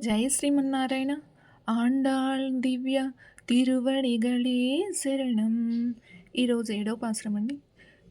జై శ్రీమన్నారాయణ ఆండాళ్ దివ్య తిరువడిగళే శరణం. ఈరోజు ఏడో పాసరం అండి.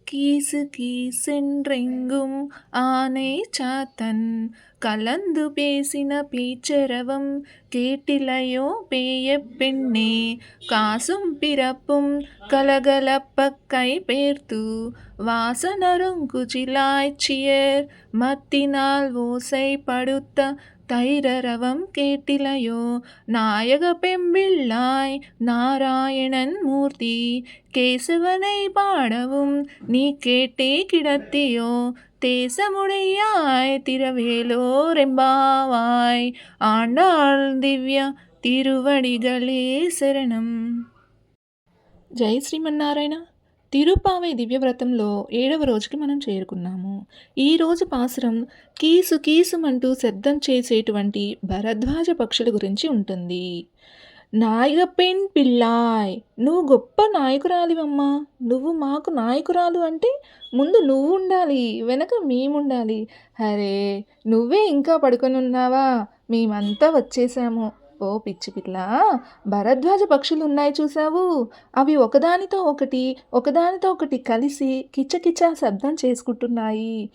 కీసు కీసెండ్రెంగుం ఆనే చాతన్. கலந்து பேசின பீச்சரவம் கேட்டிலையோ பேய பெண்ணே. காசும் பிறப்பும் கலகலப்ப கை பேர்த்து வாசனருங்குச்சிலாய்ச்சியர் மத்தினால் ஓசை படுத்த தைரரவம் கேட்டிலையோ. நாயக பெம்பிள்ளாய் நாராயணன் மூர்த்தி. கேசவனை பாடவும் நீ கேட்டே கிடத்தியோ. தேசமுடையாய் திரவேலோ ரெம்பாவாய் ஆண்டாள் దివ్య తిరువడిగలే శరణం జై శ్రీమన్నారాయణ తిరుపావై దివ్యవ్రతంలో ఏడవ రోజుకి మనం చేరుకున్నాము ఈరోజు పాసురం కీసు కీసుమంటూ శబ్దం చేసేటువంటి భరద్వాజ పక్షుల గురించి ఉంటుంది నాయగపెన్ పిల్లాయ్. నువ్వు గొప్ప నాయకురాలివమ్మా. నువ్వు మాకు నాయకురాలు అంటే ముందు నువ్వు ఉండాలి వెనక మేముండాలి. అరే నువ్వే ఇంకా పడుకొని ఉన్నావా మేమంతా వచ్చేసాము. ఓ పిచ్చి పిల్ల భరద్వాజ పక్షులు ఉన్నాయి చూసావు అవి ఒకదానితో ఒకటి ఒకదానితో ఒకటి కలిసి కిచకిచ శబ్దం చేసుకుంటున్నాయి.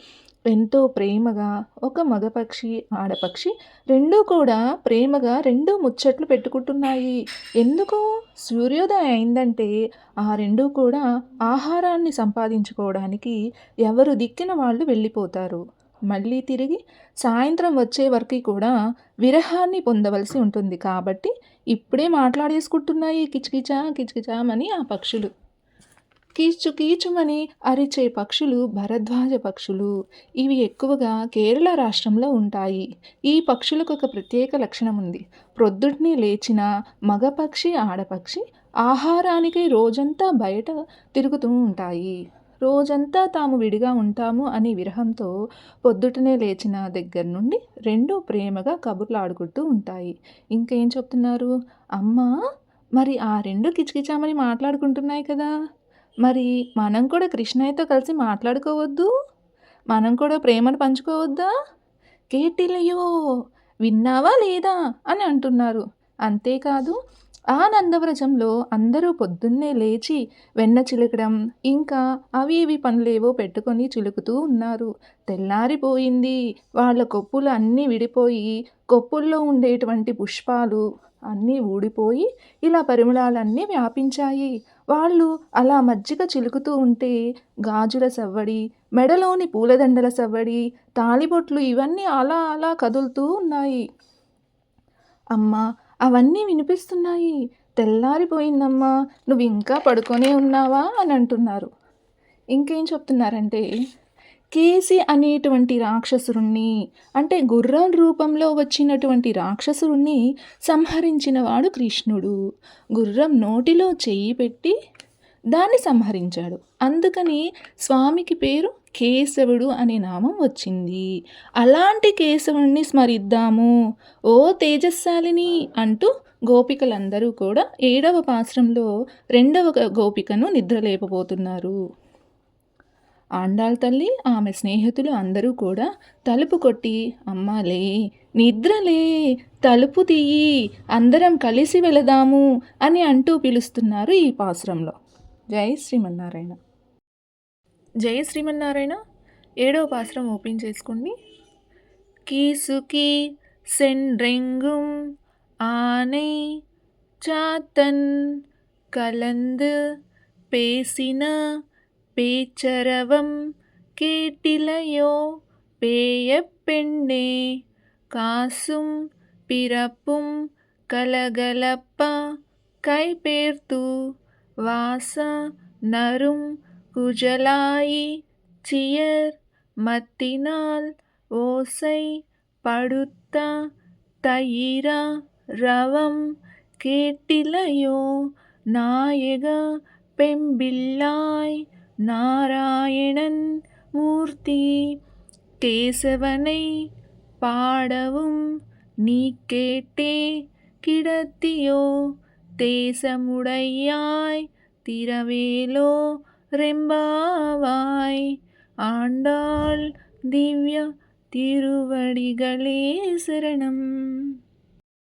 ఎంతో ప్రేమగా ఒక మగపక్షి ఆడపక్షి రెండూ కూడా ప్రేమగా రెండు ముచ్చట్లు పెట్టుకుంటున్నాయి. ఎందుకు? సూర్యోదయం అయిందంటే ఆ రెండూ కూడా ఆహారాన్ని సంపాదించుకోవడానికి ఎవరు దిక్కిన వాళ్ళు వెళ్ళిపోతారు. మళ్ళీ తిరిగి సాయంత్రం వచ్చే వరకు కూడా విరహాన్ని పొందవలసి ఉంటుంది కాబట్టి ఇప్పుడే మాట్లాడేసుకుంటున్నాయి కిచకిచా కిచకిచామని ఆ పక్షులు. కీచు కీచుమని అరిచే పక్షులు భరద్వాజ పక్షులు. ఇవి ఎక్కువగా కేరళ రాష్ట్రంలో ఉంటాయి. ఈ పక్షులకు ఒక ప్రత్యేక లక్షణం ఉంది. ప్రొద్దుటిని లేచిన మగపక్షి ఆడపక్షి ఆహారానికి రోజంతా బయట తిరుగుతూ ఉంటాయి. రోజంతా తాము విడిగా ఉంటాము అని విరహంతో పొద్దుటనే లేచిన దగ్గర నుండి రెండు ప్రేమగా కబుర్లు ఆడుకుంటూ ఉంటాయి. ఇంకేం చెప్తున్నారు? అమ్మ! మరి ఆ రెండు కిచకిచామని మాట్లాడుకుంటున్నాయి కదా! మరి మనం కూడా కృష్ణయ్యతో కలిసి మాట్లాడుకోవద్దు? మనం కూడా ప్రేమను పంచుకోవద్దా? కేటిలయో విన్నావా లేదా అని అంటున్నారు. అంతేకాదు ఆ నందవ్రజంలో అందరూ పొద్దున్నే లేచి వెన్న చిలకడం ఇంకా అవి ఇవి పనులేవో పెట్టుకొని చిలుకుతూ ఉన్నారు. తెల్లారిపోయింది. వాళ్ళ కొప్పులు అన్నీ విడిపోయి కొప్పుల్లో ఉండేటువంటి పుష్పాలు అన్నీ ఊడిపోయి ఇలా పరిమళాలన్నీ వ్యాపించాయి. వాళ్ళు అలా మజ్జిగ చిలుకుతూ ఉంటే గాజుల సవ్వడి మెడలోని పూలదండల సవ్వడి తాళిబొట్లు ఇవన్నీ అలా అలా కదులుతూ ఉన్నాయి. అమ్మ అవన్నీ వినిపిస్తున్నాయి. తెల్లారిపోయిందమ్మా నువ్వు ఇంకా పడుకొనే ఉన్నావా? అని అంటున్నారు. ఇంకేం చెప్తున్నారంటే కేసి అనేటువంటి రాక్షసురుణ్ణి అంటే గుర్రం రూపంలో వచ్చినటువంటి రాక్షసురుణ్ణి సంహరించినవాడు కృష్ణుడు. గుర్రం నోటిలో చెయ్యి పెట్టి దాన్ని సంహరించాడు. అందుకని స్వామికి పేరు కేశవుడు అనే నామం వచ్చింది. అలాంటి కేశవుణ్ణి స్మరిద్దాము. ఓ తేజస్శాలిని అంటూ గోపికలందరూ కూడా ఏడవ పాశ్రంలో రెండవ గోపికను నిద్రలేపబోతున్నారు. ఆండాళ్ తల్లి ఆమె స్నేహితులు అందరూ కూడా తలుపు కొట్టి అమ్మాలే నిద్రలే తలుపు తీయి అందరం కలిసి వెళదాము అని అంటూ పిలుస్తున్నారు ఈ పాశ్రంలో. జై శ్రీమన్నారాయణ. జయ శ్రీమన్నారాయణ. ఏడో పాశ్రం ఓపెన్ చేసుకోండి. కీసుకి సెండ్రెంగు ఆనై చాతన్ కలందు పేసిన பேச்சரவம் கேட்டிலையோ? பேய பெண்ணே காசும் பிறப்பும் கலகலப்பா கைபேர்த்து வாச நரும் குஜலாயி சியர் மத்தினால் ஓசை படுத்த தயிரா ரவம் கேட்டிலையோ? நாயக பெம்பிள்ளாய் நாராயணன் மூர்த்தி. கேசவனை பாடவும் நீ கேட்டே கிடத்தியோ தேசமுடையாய் திரவேலோ ரெம்பாவாய். ஆண்டாள் திவ்ய திருவடிகளே சரணம்.